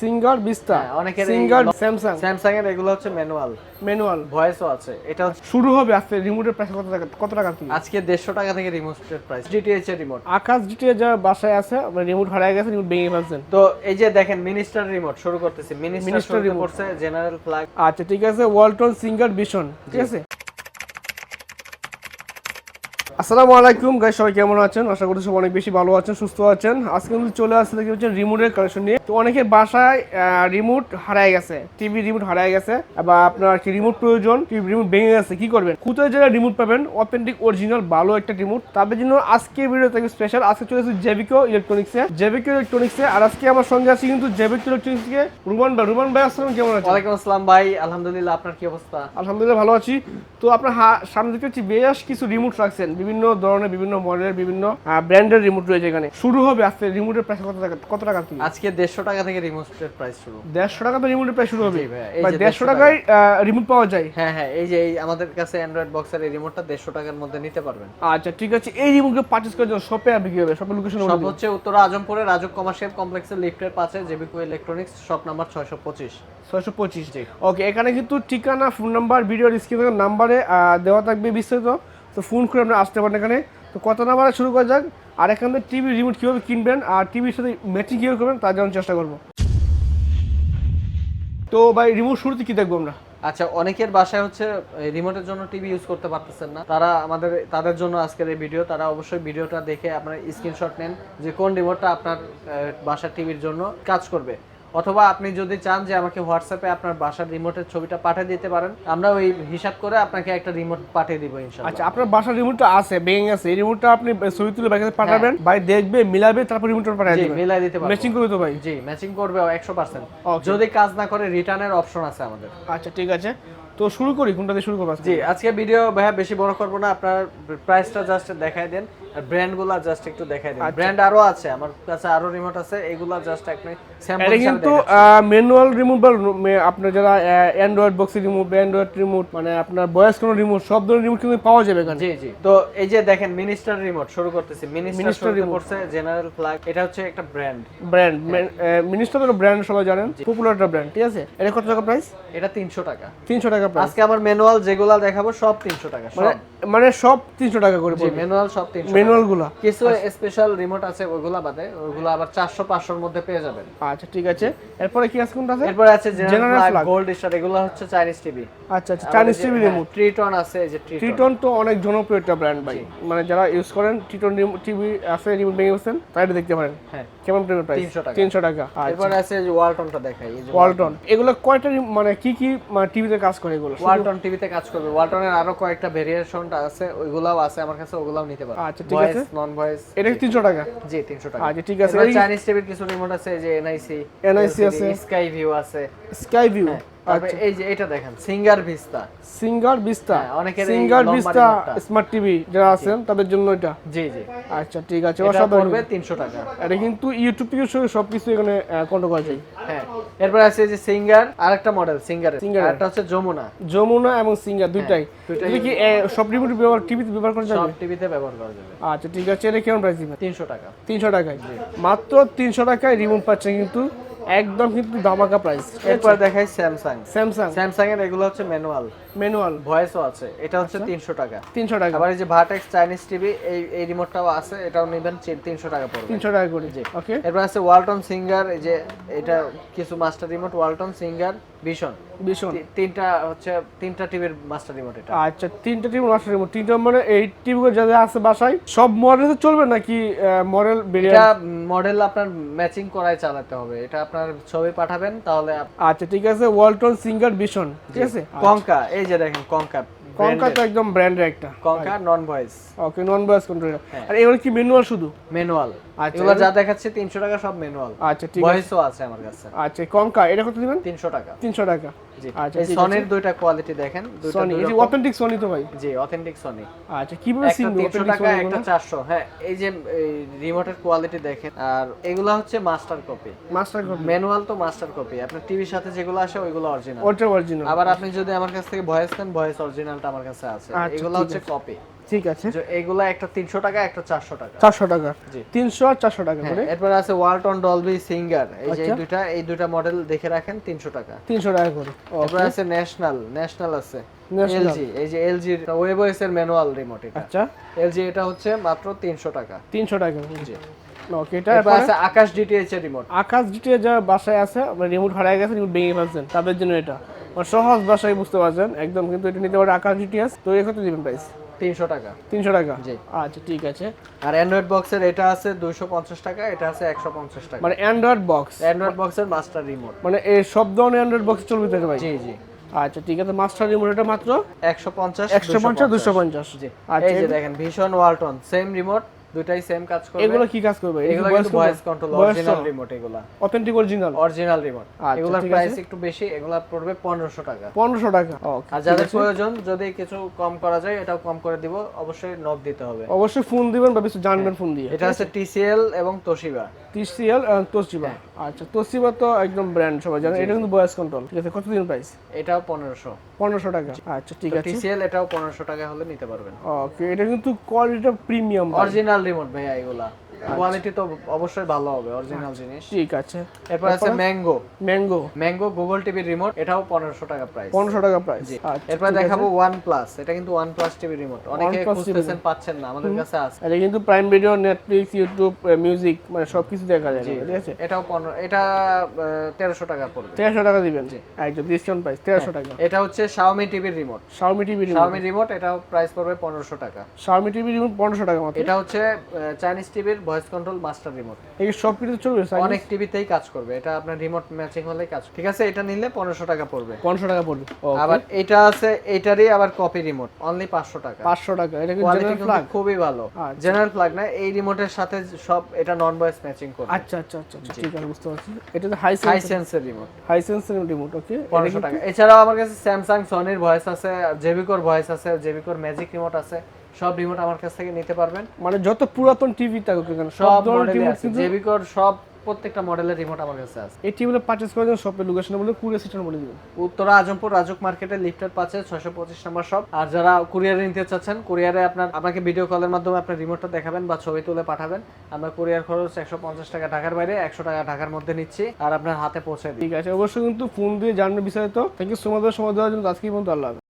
Singer বিস্তা অনেকের singer Samsung Samsung এর এগুলো হচ্ছে ম্যানুয়াল ম্যানুয়াল ভয়েসও আছে। এটা শুরু হবে আজকে রিমোটের প্রাইস কত টাকা কত টাকা থেকে? আজকে দেড়শো টাকা থেকে রিমোটের প্রাইস ডিটিএইচ এর রিমোট আকাশ জিটে যা বাসায় আছে রিমোট হারিয়ে গেছে রিমোট ভেঙে ফেলছেন। তো এই যে দেখেন মিনিস্টার রিমোট শুরু করতেছি। Minister remote. করছে জেনারেল ফ্ল্যাগ আচ্ছা ঠিক আছে ওয়ালটন সিঙ্গার ভিশন ঠিক আছে? আসসালামু আলাইকুম। গাই সবাই কেমন আছেন? আশা করি সবাই অনেক বেশি ভালো আছেন সুস্থ আছেন। আজকে কিন্তু চলে আসছে দেখি হচ্ছে রিমোটের কালেকশন নিয়ে। তো অনেকের বাসায় রিমোট হারায় গেছে টিভি রিমোট হারায় গেছে বা আপনার কি রিমোট প্রয়োজন টিভি রিমোট ভেঙে গেছে কি করবেন? কোথায় যারা রিমোট পাবেন অথেন্টিক অরিজিনাল ভালো একটা রিমোট তাদের জন্য আজকে ভিডিও থেকে স্পেশাল আজকে চলে এসেছি জেবিকো ইলেকট্রনিক্সে জেবিকো ইলেকট্রনিক্সে আর আজকে আমার সঙ্গে আছে কিন্তু জেবিকো ইলেকট্রনিক্স থেকে রুমান ভাই। রুমান ভাই আসসালাম কেমন আছেন? ওয়ালাইকুম আসসালাম ভাই। আলহামদুলিল্লাহ আপনার কি অবস্থা? আলহামদুলিল্লাহ ভালো আছি। তো আপনার সামনে দেখতে পাচ্ছি বেশ কিছু রিমোট রাখছেন। বিভিন্ন ধরনের বিভিন্ন মডেলের বিভিন্ন ব্র্যান্ডের রিমোট রয়েছে এখানে। শুরু হবে আজকে রিমোটের প্রাইস কত টাকা কত টাকা থেকে? আজকে দেড়শো টাকা থেকে রিমোটের প্রাইস শুরু। দেড়শো টাকা তো রিমোটের প্রাইস শুরু হবে। দেড়শো 150 টাকায় রিমোট পাওয়া যায়। হ্যাঁ হ্যাঁ এই যে আমাদের কাছে অ্যান্ড্রয়েড বক্সের এই রিমোটটা দেড়শো টাকার মধ্যে নিতে পারবেন। আচ্ছা ঠিক আছে। এই রিমোটকে পারচেস করার জন্য শপে আপনি কি হবে? শপের লোকেশন সব হচ্ছে উত্তরা আজমপুরে রাজুক কমার্শিয়াল কমপ্লেক্সের লিফটের পাশে জেবিকো ইলেকট্রনিক্স শপ নাম্বার ছয়শো পঁচিশ। ছয়শো পঁচিশ। ওকে এখানে কিন্তু ঠিকানা ফোন নাম্বার ভিডিওর স্ক্রিনে নাম্বারে দেওয়া থাকবে বিস্তারিত। তো ফোন করে আপনি আসতে পারেন এখানে। তো কত নাম্বারে শুরু করা যাক। আর এখানে টিভি রিমোট কীভাবে কিনবেন আর টিভির সাথে ম্যাচিং কীভাবে করবেন তার জন্য চেষ্টা করব। তো ভাই রিমোট শুরুতে কি দেখব আমরা? আচ্ছা অনেকের বাসায় হচ্ছে রিমোটের জন্য টিভি ইউজ করতে পারতেছেন না। তারা আমাদের, তাদের জন্য আজকের এই ভিডিও তারা অবশ্যই ভিডিওটা দেখে আপনার স্ক্রিনশট নেন যে কোন রিমোটটা আপনার বাসার টিভির জন্য কাজ করবে। অথবা আপনি যদি চান যে আমাকে হোয়াটসঅ্যাপে আপনার বাসার রিমোটের ছবিটা পাঠিয়ে দিতে পারেন আমরা ওই হিসাব করে আপনাকে একটা রিমোট পাঠিয়ে দিব ইনশাআল্লাহ। আচ্ছা আপনার বাসার রিমোটটা আছে ভেঙে আছে এই রিমোটটা আপনি ছবি তুলে ব্যাগে পাঠাবেন ভাই দেখবে মিলাবে তারপর রিমোটটা পাঠিয়ে জি দেবেন মিলাই দিতে পারবেন ম্যাচিং করবে তো ভাই? জি ম্যাচিং করবে একশো পার্সেন্ট Okay. যদি কাজ না করে রিটার্নের অপশন আছে আমাদের। আচ্ছা ঠিক আছে। তো শুরু করি কোনটা দিয়ে শুরু করব জি আজকে ভিডিও ভাইয়া বেশি বড় করব না আপনার প্রাইসটা জাস্ট দেখাই দেন আর ব্র্যান্ডগুলো জাস্ট একটু দেখাই দেন। আচ্ছা। ব্র্যান্ড আরও আছে আমার কাছে আরও রিমোট আছে এগুলা জাস্ট আপনি স্যাম্পল এটা কিন্তু ম্যানুয়াল রিমোট বা আপনার যারা অ্যান্ড্রয়েড বক্সের রিমোট অ্যান্ড্রয়েড রিমোট মানে আপনার বয়স কোনো রিমোট সব ধরনের রিমোট কিন্তু পাওয়া যাবে এখানে। জি জি। তো এই যে দেখেন মিনিস্টার রিমোট শুরু করতেছি। Minister remote. করছে জেনারেল ফ্ল্যাগ এটা হচ্ছে একটা ব্র্যান্ড ব্র্যান্ড মিনিস্টার তো ব্র্যান্ড সবাই জানেন পপুলার একটা ব্র্যান্ড ঠিক আছে? এটা কত টাকা প্রাইস এটা তিনশো টাকা। তিনশো টাকা প্রাইস আজকে আমার ম্যানুয়াল যেগুলা দেখাবো সব তিনশো টাকা মানে মানে সব তিনশো টাকা করে জি ম্যানুয়াল সব তিনশো ম্যানুয়ালগুলা কিছু স্পেশাল রিমোট আছে ওইগুলা বাদে আবার মধ্যে পেয়ে যাবেন। আচ্ছা ঠিক আছে। এরপরে কি আছে কোনটা আছে? এরপরে আছে জেনারেল flag। গোল্ড স্টার এগুলো হচ্ছে চাইনিজ টিভি আচ্ছা আচ্ছা চাইনিজ টিভি রিমোট ট্রিটন আছে এই যে ট্রিটন ট্রিটন তো অনেক জনপ্রিয় একটা ব্র্যান্ড ভাই। মানে যারা ইউজ করেন ট্রিটন টিভি আছে রিমোট ভেঙে গেছেন তাই দেখতে পারেন। হ্যাঁ। কেমন প্রাইস 300 টাকা। তিনশো টাকা আচ্ছা। এরপরে আছে ওয়ালটনটা দেখাই এই যে ওয়ালটন এগুলো কয়টা মানে কি কি টিভিতে কাজ করে? এগুলো। ওয়ালটন টিভিতে কাজ করবে। ওয়ালটনের আরও কয়েকটা ভেরিয়েশন আছে ওইগুলাও আছে আমার কাছে ওগুলাও নিতে পারো। আচ্ছা, ঠিক আছে। নন ভয়েস এটা তিনশো টাকা? জি 300 টাকা। আচ্ছা ঠিক আছে। চাইনিজ টিভির কিছু রিমোট আছে যে এনআইসি এনআইসি আছে। স্কাই ভিউ আছে। স্কাই ভিউ তারপরে এই যে এটা দেখেন সিঙ্গার ভিস্তা। সিঙ্গার বিস্তা হ্যাঁ, অনেকের সিঙ্গার লম্বা স্মার্ট টিভি যারা আছেন তাদের জন্য এটা। জি জি। আচ্ছা ঠিক আছে অসাধারণ। পড়বে 300 টাকা। এটা কিন্তু ইউটিউব থেকে শুরু সবকিছু এখানে কন্ট্রোল করা যায়। হ্যাঁ এরপর আছে যে সিঙ্গার আরেকটা মডেল সিঙ্গার এর। আরেকটা হচ্ছে যমুনা। যমুনা এবং সিঙ্গার দুইটাই। হ্যাঁ, এটা কি সব রিমোট ব্যবহার টিভিতে ব্যবহার করা যাবে? সব টিভিতে ব্যবহার করা যাবে। আচ্ছা ঠিক আছে এটা কেমন প্রাইস দিবেন? 300 টাকা। তিনশো টাকায়। মাত্র তিনশো টাকায় রিমোট পাচ্ছেন কিন্তু একদম কিন্তু দামাকা প্রাইস এরপর দেখাই স্যামসাং স্যামসাং স্যামসাং এর এগুলো হচ্ছে ম্যানুয়াল ম্যানুয়াল। ভয়েসও আছে। এটা হচ্ছে আচ্ছা। তিনশো টাকা। তিনশো টাকা। আবার এই যে চাইনিজ টিভি এই এই রিমোটটাও আছে এটাও নেবেন তিনশো টাকা পড়বে। তিনশো টাকা করে। ওকে। এরপর আছে ওয়ালটন সিঙ্গার এই যে এটা কিছু মাস্টার রিমোট ওয়ালটন সিঙ্গার ভীষণ ভীষণ তিনটা হচ্ছে তিনটা টিভির মাস্টার রিমোট এটা। আচ্ছা তিনটা টিম মাস্টার রিমোট তিনটা মানে এই আছে বাসায় সব মডেল চলবে নাকি মডেল এটা মডেল আপনার ম্যাচিং করায় চালাতে হবে। এটা আপনার ছবি পাঠাবেন তাহলে আচ্ছা ঠিক আছে। ওয়ালটন সিঙ্গার ভীষণ ঠিক আছে? কঙ্কা এই যে দেখেন কঙ্কা কঙ্কা তো একদম ব্র্যান্ডের একটা। Konka non voice okay non voice controller. আর এগুলো কি ম্যানুয়াল শুধু? ম্যানুয়াল আচ্ছা, এগুলো যা দেখাচ্ছে তিনশো টাকা সব ম্যানুয়াল আচ্ছা ঠিক আছে। ভয়েসও আছে আমার কাছে। আচ্ছা কঙ্কা এটা কত দিবেন? তিনশো টাকা। তিনশো টাকা। জি আচ্ছা এই সনির দুইটা কোয়ালিটি দেখেন সনি এই অথেন্টিক সনি তো ভাই? জি অথেন্টিক সনি আচ্ছা কীভাবে সিম তিনশো টাকা একটা চারশো হ্যাঁ এই যে রিমোটের কোয়ালিটি দেখেন আর এগুলা হচ্ছে master copy master copy manual তো মাস্টার কপি আপনার টিভির সাথে যেগুলো আসে ওইগুলো অরিজিনাল ওটা অরিজিনাল আবার আপনি যদি আমার কাছ থেকে ভয়েস নেন ভয়েস অরিজিনালটা আমার কাছে আছে। আচ্ছা, এগুলো হচ্ছে কপি ঠিক আছে। এগুলা একটা তিনশো টাকা একটা চারশো টাকা। চারশো টাকা। জি। তিনশো আর চারশো টাকা করে? হ্যাঁ, এরপর আছে ওয়ালটন ডলবি সিঙ্গার এই যে আচ্ছা। দুইটা এই দুইটা মডেল দেখে রাখেন তিনশো টাকা। তিনশো টাকা করে। এরপর আছে ন্যাশনাল ন্যাশনাল আছে। এলজি এই যে এলজি এর ম্যানুয়াল রিমোট এটা। আচ্ছা। এলজি এটা হচ্ছে মাত্র তিনশো টাকা। তিনশো টাকা জি। ওকে এটা আছে আকাশ ডিটিএইচ এর রিমোট আকাশ যা বাসায় আছে রিমোট হারিয়ে গেছে রিমোট ভেঙে ফেলছেন। তাদের জন্য এটা। মানে সহজ ভাষায় বুঝতে পারছেন একদম কিন্তু এটা নিতে পারে আকাশ ডিটিএস তো দিবেন প্রাইস তিনশো টাকা। তিনশো টাকা? জি। আচ্ছা ঠিক আছে। আর অ্যান্ড্রয়েড বক্সের এটা আছে দুইশো পঞ্চাশ টাকা এটা আছে একশো পঞ্চাশ টাকা। মানে অ্যান্ড্রয়েড বক্স অ্যান্ড্রয়েড বক্সের মাস্টার রিমোট মানে এই সব ধরনের অ্যান্ড্রয়েড বক্স চলবে তো ভাই? জি জি। আচ্ছা ঠিক আছে মাস্টার রিমোট এটা মাত্র? একশো পঞ্চাশ একশো পঞ্চাশ দুশো পঞ্চাশ। জি। আচ্ছা এই যে দেখেন ভীষণ ওয়ালটন সেম রিমোট দুইটাই সেম কাজ করবে। এগুলো কি কাজ করবে? এগুলো কিন্তু ভয়েস কন্ট্রোল অরিজিনাল রিমোট এগুলা। অথেন্টিক অরিজিনাল অরিজিনাল রিমোট এগুলোর প্রাইস একটু বেশি এগুলা পড়বে পনেরোশো টাকা। পনেরোশো টাকা। ওকে আর যাদের প্রয়োজন যদি কিছু কম করা যায় এটাও কম করে দিব। অবশ্যই নক দিতে হবে। অবশ্যই ফোন দিবেন বা কিছু জানবেন ফোন দিয়ে। এটা আছে? টিসিএল এবং তোশিবা টিসিএল তোসিবা আচ্ছা তোসিবা তো একদম ব্র্যান্ড সবাই জানেন এটা কিন্তু ভয়েস কন্ট্রোল ঠিক আছে কত দিন প্রাইস এটাও পনেরোশো। পনেরোশো টাকা। আচ্ছা ঠিক আছে। টিসিএল এটাও পনেরোশো টাকা হলে নিতে পারবেন। ওকে এটা কিন্তু কোয়ালিটিটা প্রিমিয়াম অরিজিনাল রিমোট ভাইয়া এগুলা। কোয়ালিটি তো অবশ্যই ভালো হবে অরিজিনাল জিনিস। ঠিক আছে। এরপর আছে ম্যাঙ্গো ম্যাঙ্গো ম্যাঙ্গো গুগল টিভির রিমোট এটাও পনেরোশো টাকা প্রাইস পনেরোশো টাকা প্রাইস আচ্ছা এরপর দেখাবো ওয়ান প্লাস এটা কিন্তু ওয়ান প্লাস টিভি রিমোট অনেকে খুঁজতেছেন পাচ্ছেন না আমাদের কাছে আছে। এটা কিন্তু Prime Video Netflix YouTube Music মানে সবকিছু দেখা যায় ঠিক আছে? এটাও পনেরো এটা তেরোশো টাকা পড়বে। তেরোশো টাকা দিবেন? একদম ডিসকাউন্ট প্রাইস তেরোশো টাকা। এটা হচ্ছে শাওমি টিভির remote Xiaomi TV Xiaomi remote এটাও প্রাইস পড়বে পনেরোশো টাকা। শাওমি টিভি রিমোট পনেরোশো টাকা মতো এটা হচ্ছে চাইনিজ টিভির ভয়েস কন্ট্রোল মাস্টার রিমোট এই সব কিছু চলবে অনেক টিভিতেই কাজ করবে। এটা আপনার রিমোট ম্যাচিং হলেই কাজ ঠিক আছে এটা নিলে পনেরোশো টাকা পড়বে। পনেরোশো টাকা পড়বে আবার এটা আছে এটারই আবার কপি রিমোট অনলি পাঁচশো টাকা। পাঁচশো টাকা এটা কোয়ালিটি খুবই ভালো। আচ্ছা। জেনারেল প্লাগ না এই রিমোটের সাথে সব এটা নন ভয়েস ম্যাচিং করবে। আচ্ছা আচ্ছা আচ্ছা আচ্ছা, ঠিক আছে বুঝতে পারছি। এটা তো হাই হাই সেন্সের রিমোট হাই রিমোট ওকে পনেরোশো টাকা। এছাড়াও আমার কাছে স্যামসাং সনির ভয়েস আছে জেবিকোর ভয়েস আছে জেবিকোর ম্যাজিক রিমোট আছে। সব রিমোট আমার কাছ থেকে নিতে পারবেন। মানে যত পুরাতন টিভি থাকুক কেন সব ধরনের রিমোট কিন্তু সব প্রত্যেকটা মডেলের রিমোট আমার কাছে আছে। এই টিভিগুলো পারচেস করার জন্য শপের লোকেশন বলে কুড়ি সিস্টেম বলে দিবেন। উত্তরা আজমপুর রাজুক মার্কেটে লিফটের পাশে ছয়শো পঁচিশ নম্বর শপ আর যারা কুরিয়ারে নিতে চাচ্ছেন কুরিয়ারে আপনার আপনাকে ভিডিও কলের মাধ্যমে আপনার রিমোটটা দেখাবেন বা ছবি তুলে পাঠাবেন। আমরা কুরিয়ার খরচ একশো পঞ্চাশ টাকা ঢাকার বাইরে একশো টাকা ঢাকার মধ্যে নিচ্ছি আর আপনার হাতে পৌঁছে দিই। ঠিক আছে অবশ্যই কিন্তু ফোন দিয়ে জানবে বিস্তারিত। থ্যাংক ইউ সো মাচ সময় দেওয়ার জন্য আজকে পর্যন্ত আল্লাহ।